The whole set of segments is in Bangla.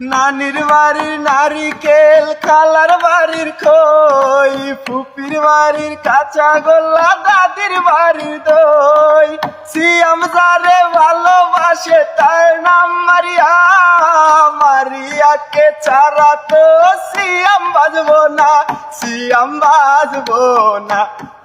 নানির বাড়ির নারিকেল কালার বাড়ির খই, ফুপির বাড়ির কাঁচা গোল্লা দাদির বাড়ির দই। সিয়াম যারে ভালোবাসে তার নাম মারিয়া মারিয়াকে ছাড়া তো সিয়াম বাজবো না, সিয়াম বাজবো না।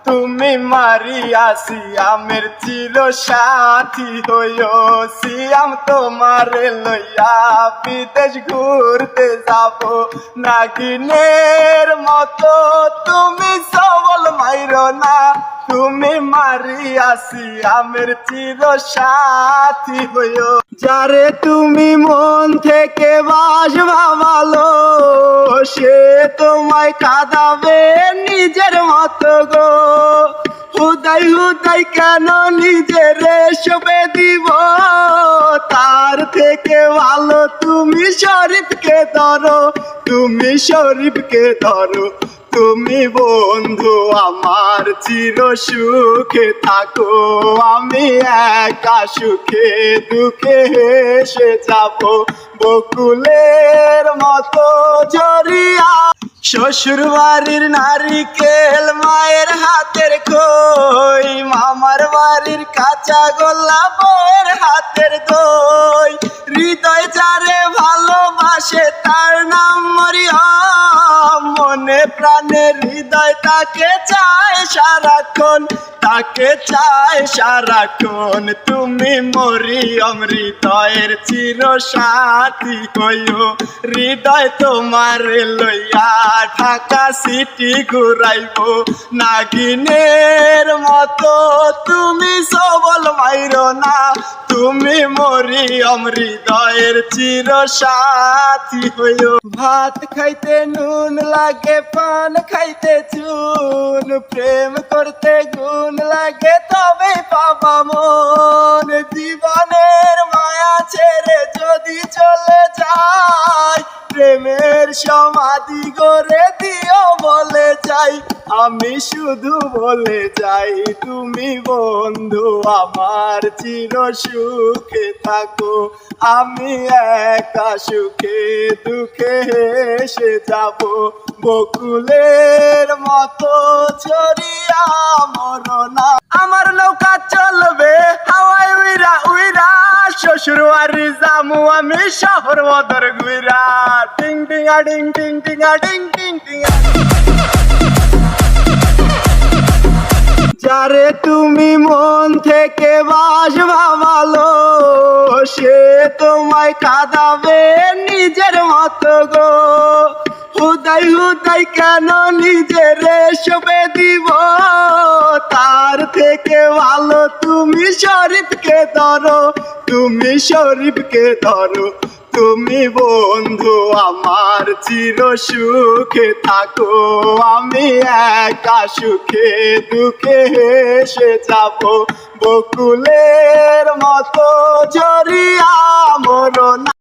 তুমি মারিয়া, সিয়ামের চির সাথী হইও। সিয়াম তোমার লইয়া বিদেশ ঘুরতে যাব। নাগিনের মতো তুমি তুমি মারিয়া সিয়ামের চির সাথী হইও। যারে তুমি মন থেকে বাস ভালো সে তোমায় কাঁদাবে নিজের মতো গো। হুদাই হুদাই কেন নিজের সবে দিব? তার থেকে ভালো তুমি শরীফকে ধরো, তুমি শরীফকে ধরো। তুমি বন্ধু, আমার চির সুখে থাকো। আমি একা সুখে দুঃখে হেসে যাব। বকুলের মতো জড়িয়া শ্বশুর বাড়ির নারিকেল মায়ের হাতের কই মামার বাড়ির কাঁচা গোল্লা হাতের দই। হৃদয় যারে ভালোবাসে তার নাম হৃদয় তাকে চায় সারাক্ষণ, তাকে চায় সারাক্ষণ। তুমি মরিয়ম অমৃতয়ের চির সাথী হইও। হৃদয় তোমার লইয়া ঢাকা সিটি ঘুরাইব। নাগিনের মতো তুমি সবল মাইর না। তুমি মরি হৃদয়ের চির সাথী হইও। ভাত খাইতে নুন লাগে, পান খাইতে চুন। প্রেম করতে গুণ লাগে, তবে পাবা মন। জীবনের মায়া ছেড়ে যদি চলে যায়, প্রেমের সমাধি গড়ে দিও বলে। যাই, আমি শুধু বলে যাই, তুমি বন্ধু আমার চির সুখে থাকো। আমি একা সুখে দুঃখে হেসে যাব। বকুলের মতো ছড়িয়া মরনা আমার নৌকা চলবে হাওয়াই উইরা উইরা। শ্বশুর বাড়ি জামু আমি শহর বদর গুইরা। টিং টিং আ, ডিং টিং টিং আ, ডিং টিং টিং যারে তুমি মন থেকে বাসবা ভালো, সে তোমায় কাঁদাবে নিজের মতো গো। হুদাই হুদাই কেন নিজের সবে দিব? তার থেকে ভালো তুমি শরীফকে ধরো, তুমি শরীফকে ধরো। তুমি বন্ধু, আমার চির সুখে থাকো। আমি একা সুখে দুঃখে হেসে যাব। বকুলের মতো জড়িয়া মরনা